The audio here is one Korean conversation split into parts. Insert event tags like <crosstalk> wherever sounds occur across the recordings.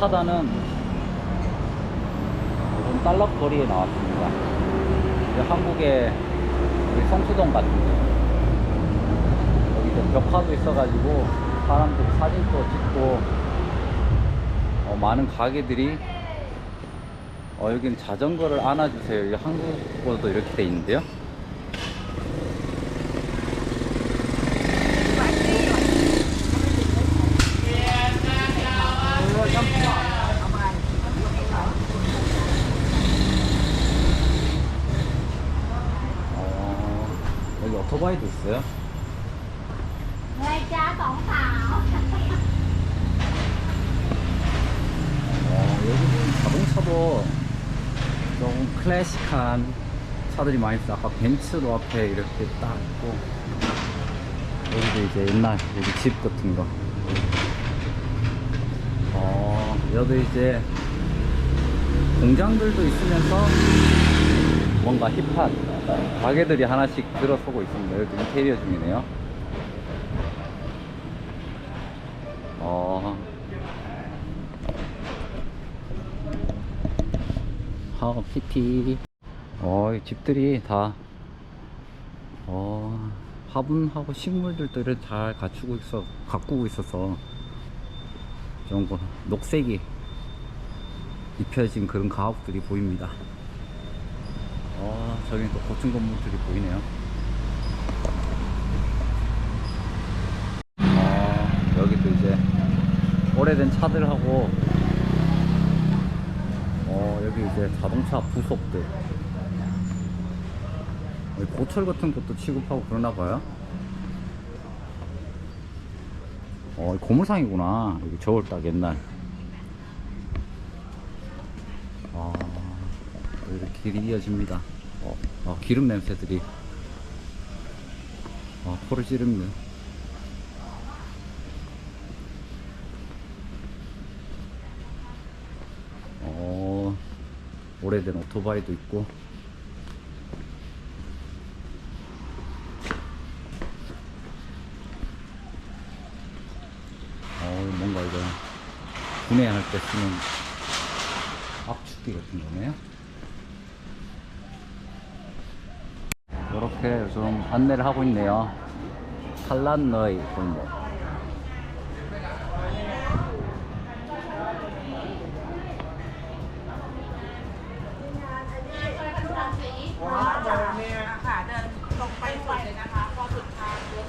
핫하다는 이런 딸럭 거리에 나왔습니다. 한국의 성수동 같은데 여기 벽화도 있어가지고 사람들이 사진도 찍고 어, 많은 가게들이 어, 여기는 자전거를 안아주세요. 이 한국어도 이렇게 돼 있는데요. 클래식한 차들이 많이 있어. 아까 벤츠도 앞에 이렇게 딱 있고. 여기도 이제 옛날 여기 집 같은 거. 어, 여기 이제 공장들도 있으면서 뭔가 힙한 가게들이 하나씩 들어서고 있습니다. 여기 인테리어 중이네요. 어, 키티. 어, 이 집들이 다, 어, 화분하고 이렇게 잘 갖추고 있어, 가꾸고 있어서, 좀, 그 녹색이 입혀진 그런 가옥들이 보입니다. 어, 저기 또 고층 건물들이 보이네요. 어, 여기도 이제 오래된 차들하고 어, 여기 이제 자동차 부속들 고철 같은 것도 취급하고 그러나 봐요. 어, 이 고물상이구나. 여기 저울 딱 옛날. 아, 여기 길이 이어집니다. 어, 아, 기름 냄새들이. 아, 코를 찌릅니다. 어, 오래된 오토바이도 있고. 어, 뭔가 이거 분해할 때 쓰는 압축기 같은 거네요. 이렇게 좀 안내를 하고 있네요. 칼란너이 골목.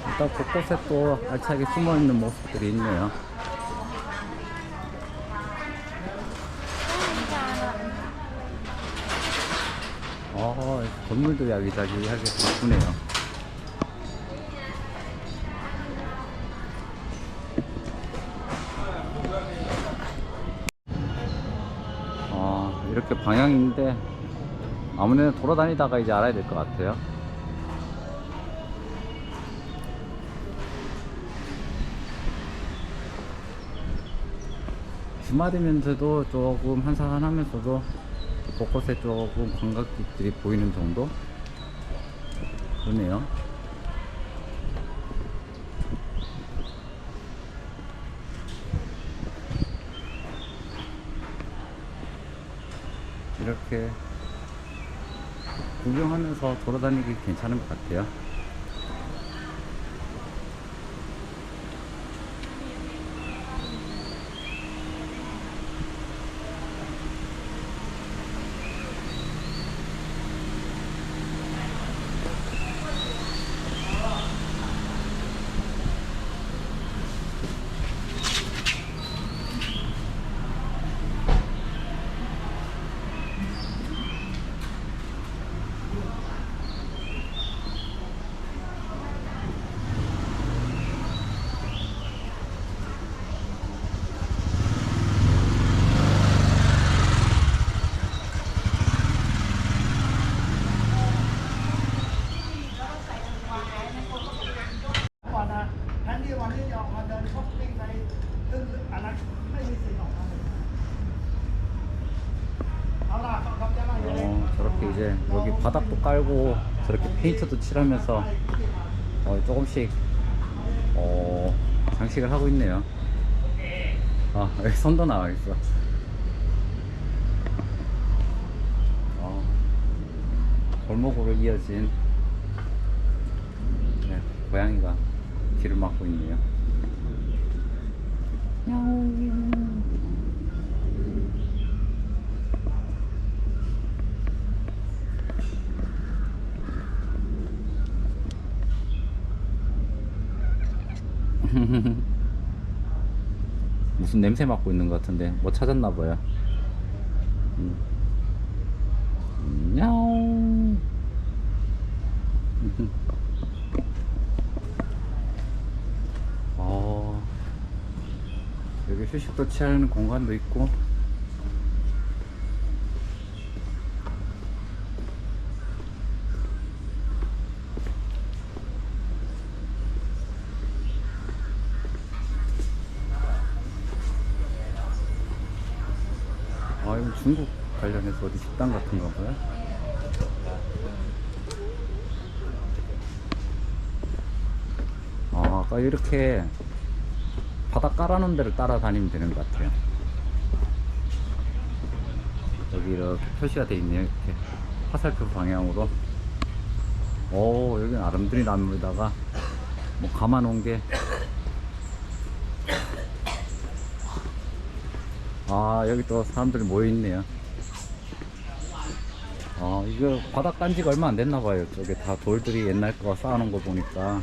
일단 곳곳에 또 알차게 숨어 있는 모습들이 있네요. 어, 건물도 야기자기하게 예쁘네요. 아, 이렇게 방향인데 아무데나 돌아다니다가 이제 알아야 될 것 같아요. 주말이면서도 조금 한산하면서도 곳곳에 조금 관광객들이 보이는 정도? 그러네요. 이렇게 구경하면서 돌아다니기 괜찮은 것 같아요. 어, 저렇게 이제 여기 바닥도 깔고 저렇게 페인트도 칠하면서 어, 조금씩 어, 장식을 하고 있네요. 아, 여기 선도 나와 있어. 아, 골목으로 이어진 네, 고양이가 길을 막고 있네요. 야옹. 무슨 냄새 맡고 있는 것 같은데 뭐 찾았나 봐요. 음. 음, 야옹. <laughs> 어, 여기 휴식도 취하는 공간도 있고. 아, 이거 중국 관련해서 어디 식당 같은 거 봐요? 아, 아까 이렇게 깔아놓은 데를 따라다니면 되는 것 같아요. 여기 이렇게 표시가 돼 있네요. 이렇게 화살표 방향으로. 오, 여기 아름드리 나무에다가 뭐 감아놓은 게. 아, 여기 또 사람들이 모여있네요. 아, 이거 바닥 깐 지가 얼마 안 됐나 봐요. 저게 다 돌들이 옛날 거 쌓아놓은 거 보니까.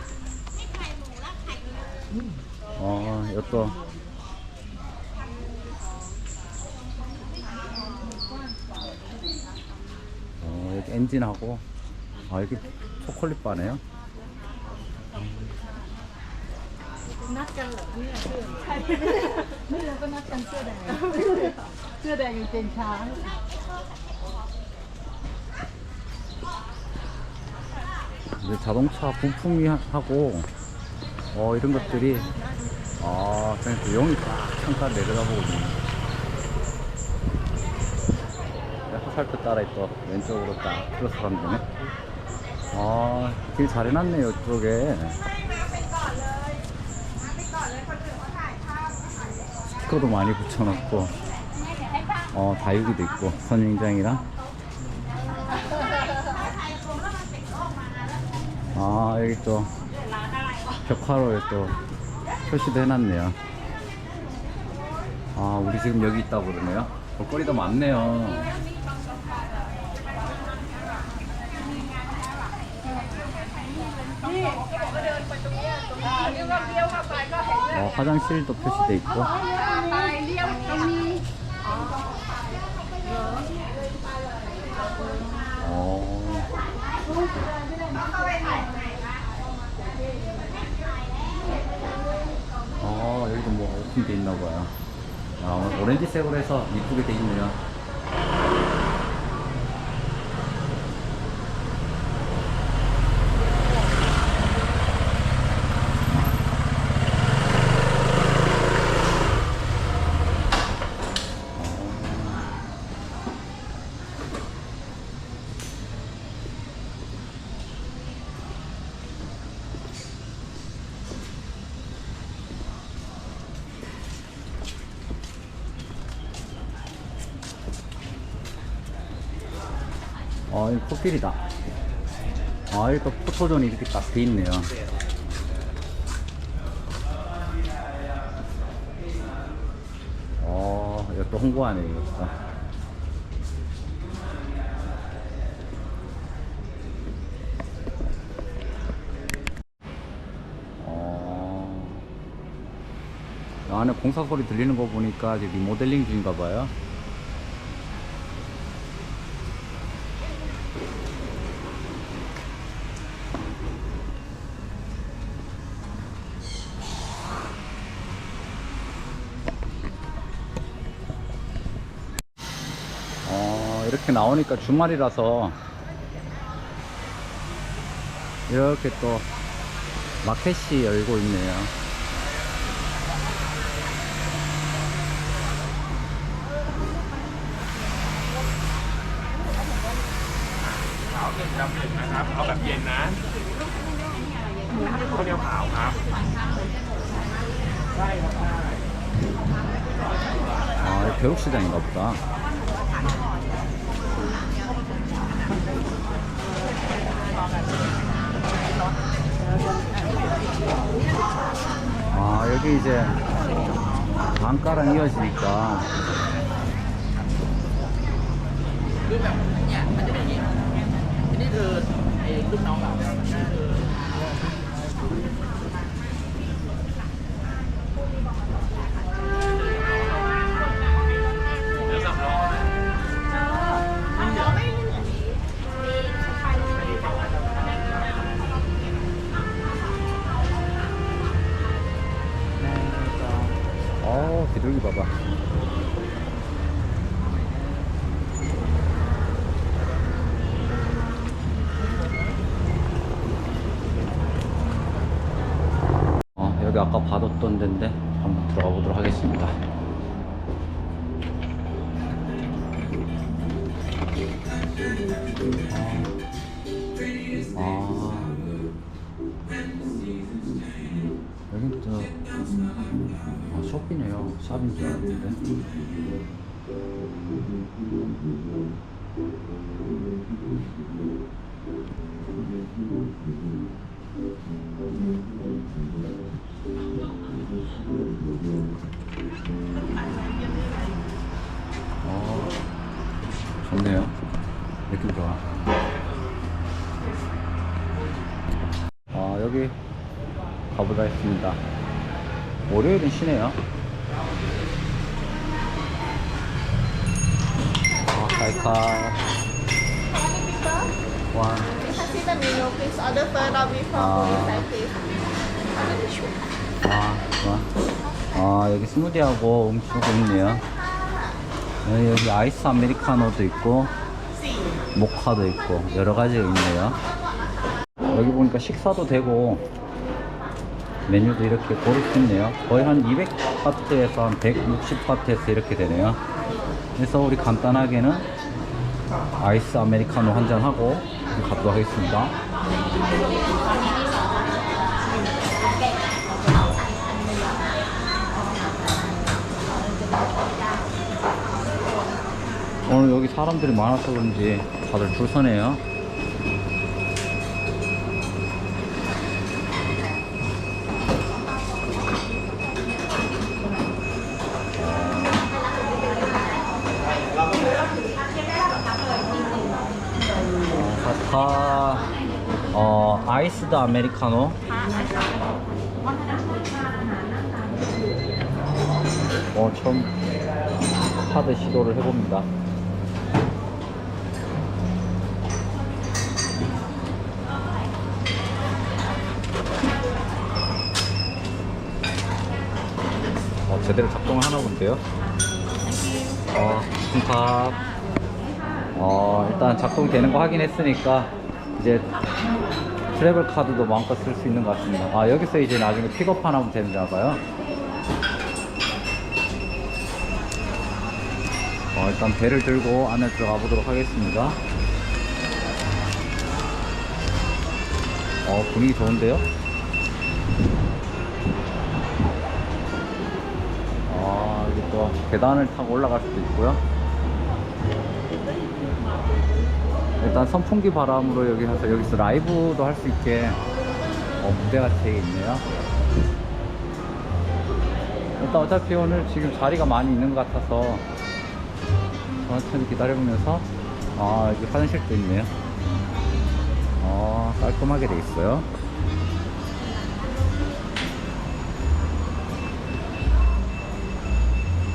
어, 이것도. 어, 여기 엔진하고. 아, 여기 초콜릿 바네요. 이제 자동차 부품이 하- 하고, 어, 이런 것들이, 아, 그냥 또 용이 딱 창가 내려다보고 있네. 화살표 따라 또 왼쪽으로 딱 틀어서 가면 되네. 아, 길 잘 해놨네요, 이쪽에. 스티커도 많이 붙여놓고, 어, 다육이도 있고, 선인장이랑. 아, 여기 또 벽화로에 또 표시도 해놨네요. 아, 우리 지금 여기 있다고 그러네요. 볼거리도 많네요. 어, 화장실도 표시돼 있고. 어. 아, 뭐 오픈돼 있나 봐요. 아, 오렌지색으로 해서 이쁘게 돼 있네요. 아, 이거 코끼리다. 아, 여기 또 포토존이 이렇게 딱 돼 있네요. 어, 이거 또 홍보하네, 이것도. 어, 이 안에 공사 소리 들리는 거 보니까 리모델링 중인가 봐요. 이렇게 나오니까 주말이라서 이렇게 또 마켓이 열고 있네요 아, 벼룩시장인가 보다. 아, 여기 이제 강가랑 이어지니까. รู 데인데 한번 들어가 보도록 하겠습니다. 아, 아. 여긴 또 아, 숍이네요. 샵인 줄 알았는데. 어, 좋네요. 느낌 좋아. 아, 여기 가보다 했습니다. 월요일은 쉬네요. 아. 와. see the menu, please order further before Ah. uh. please. 아, 좋아. 아, 여기 스무디하고 음식하고 있네요. 네, 여기 아이스 아메리카노도 있고, 모카도 있고, 여러 가지가 있네요. 여기 보니까 식사도 되고, 메뉴도 이렇게 고를 수 있네요. 거의 한 200바트에서 한 160바트에서 이렇게 되네요. 그래서 우리 간단하게는 아이스 아메리카노 한 잔 하고 가도록 하겠습니다. 오늘 여기 사람들이 많아서 그런지 다들 줄 서네요. 다, 어, 아이스드 아메리카노. 어, 처음 카드 시도를 해봅니다. 어, 제대로 작동을 하나 본데요. 어, 밥. 어, 일단 작동되는 거 확인했으니까 이제 트래블 카드도 마음껏 쓸 수 있는 것 같습니다. 아, 여기서 이제 나중에 픽업하나 하면 되나 봐요. 어, 일단 배를 들고 안에 들어가 보도록 하겠습니다. 어, 분위기 좋은데요? 아, 여기 또 계단을 타고 올라갈 수도 있고요. 일단 선풍기 바람으로 여기 해서 여기서 라이브도 할 수 있게 어, 무대 같이 되어 있네요. 일단 어차피 오늘 지금 자리가 많이 있는 것 같아서 천천히 기다려보면서 아 여기 화장실도 있네요. 어 깔끔하게 돼 있어요.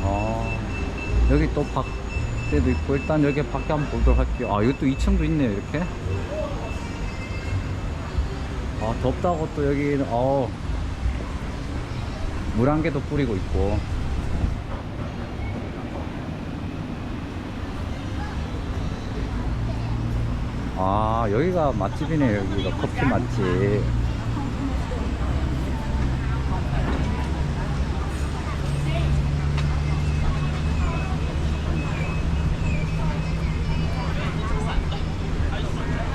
어 여기 또 밖에도 있고 일단 여기 밖에 한번 보도록 할게요. 아 이것도 2층도 있네요 이렇게. 아 덥다고 또 여기 어 물안개도 뿌리고 있고. 아 여기가 맛집이네 여기가 커피 맛집.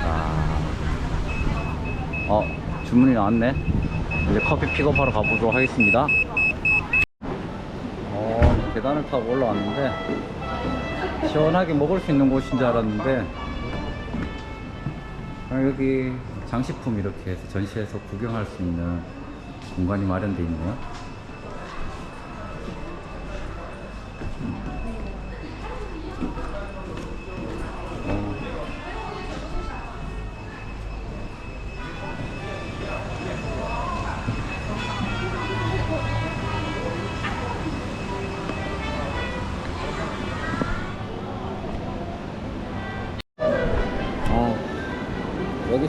아. 어 주문이 나왔네. 이제 커피 픽업하러 가보도록 하겠습니다. 계단을 타고 올라왔는데 시원하게 먹을 수 있는 곳인 줄 알았는데 아, 여기 장식품 이렇게 해서 전시해서 구경할 수 있는 공간이 마련되어 있네요.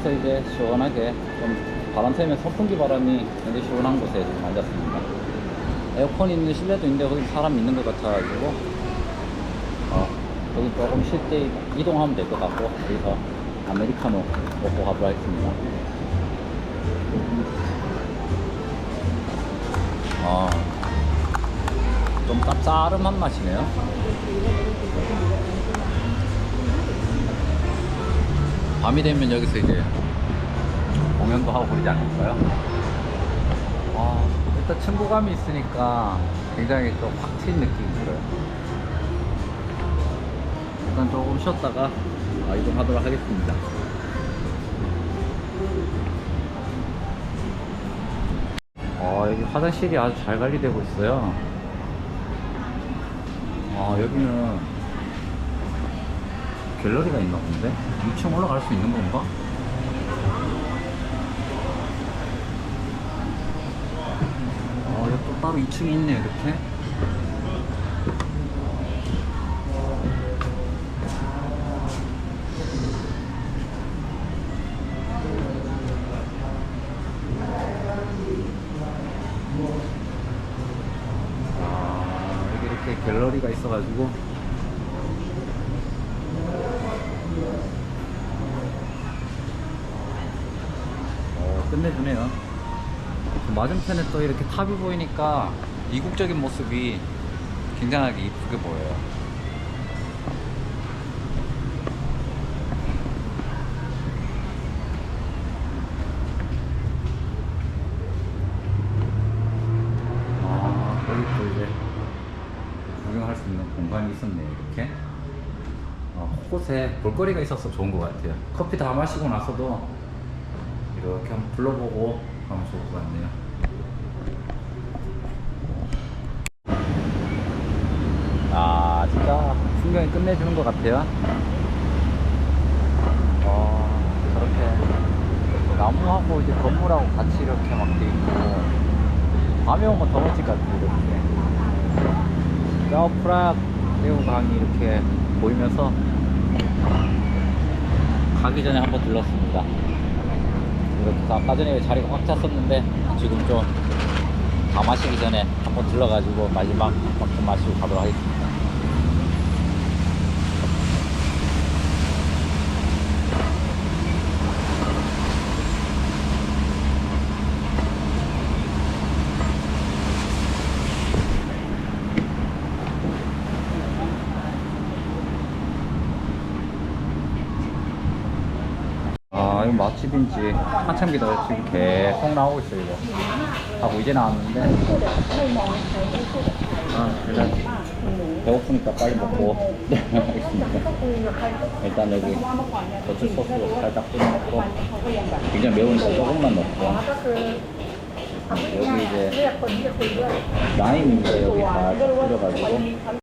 여기서 이제 시원하게 좀 바람 쐬면 선풍기 바람이 굉장히 시원한 곳에 지금 앉았습니다. 에어컨 있는 실내도 있는데 거기 사람 있는 것 같아가지고 어, 여기 조금 쉴 때 이동하면 될 것 같고 여기서 아메리카노 먹고 가보도록 하겠습니다. 아, 좀 짭짤한 맛이네요. 밤이 되면 여기서 이제 공연도 하고 그러지 않을까요? 아, 일단 친구감이 있으니까 굉장히 좀확 트인 느낌이 들어요. 일단 조금 쉬었다가 아, 이동하도록 하겠습니다. 아, 여기 화장실이 아주 잘 관리되고 있어요. 아, 여기는 갤러리가 있나 본데? 2층 올라갈 수 있는 건가? 어, 여기 또 따로 2층이 있네, 이렇게. 아, 이렇게 갤러리가 있어가지고 어, 끝내주네요. 그 맞은편에 또 이렇게 탑이 보이니까 이국적인 모습이 굉장하게 이쁘게 보여요. 아, 여기 또 이제 구경할 수 있는 공간이 있었네요, 이렇게. 어, 곳곳에 볼거리가 있어서 좋은 것 같아요. 커피 다 마시고 나서도 이렇게 한번 불러보고 하면 좋을 것 같네요. 아, 진짜 풍경이 끝내주는 것 같아요. 어, 저렇게 나무하고 이제 건물하고 같이 이렇게 막 돼 있고, 밤에 오면 더 멋질 것 같아요, 이렇게. 저 프락 배우강이 이렇게 보이면서 가기 전에 한번 들렀습니다. 이렇게 아까 전에 자리가 꽉 찼었는데 지금 좀 다 마시기 전에 한번 들러가지고 마지막 막 좀 마시고 가도록 하겠습니다. 맛집인지 한참 기다려 지금 계속 나오고 있어요, 이거. 하고 이제 나왔는데. 아, 배고프니까 빨리 먹고 <laughs> 하겠습니다. 일단 여기 버터 소스 살짝 뿌려 넣고 굉장히 매우니까 조금만 넣고 여기 이제 라임인데 여기 다 뿌려가지고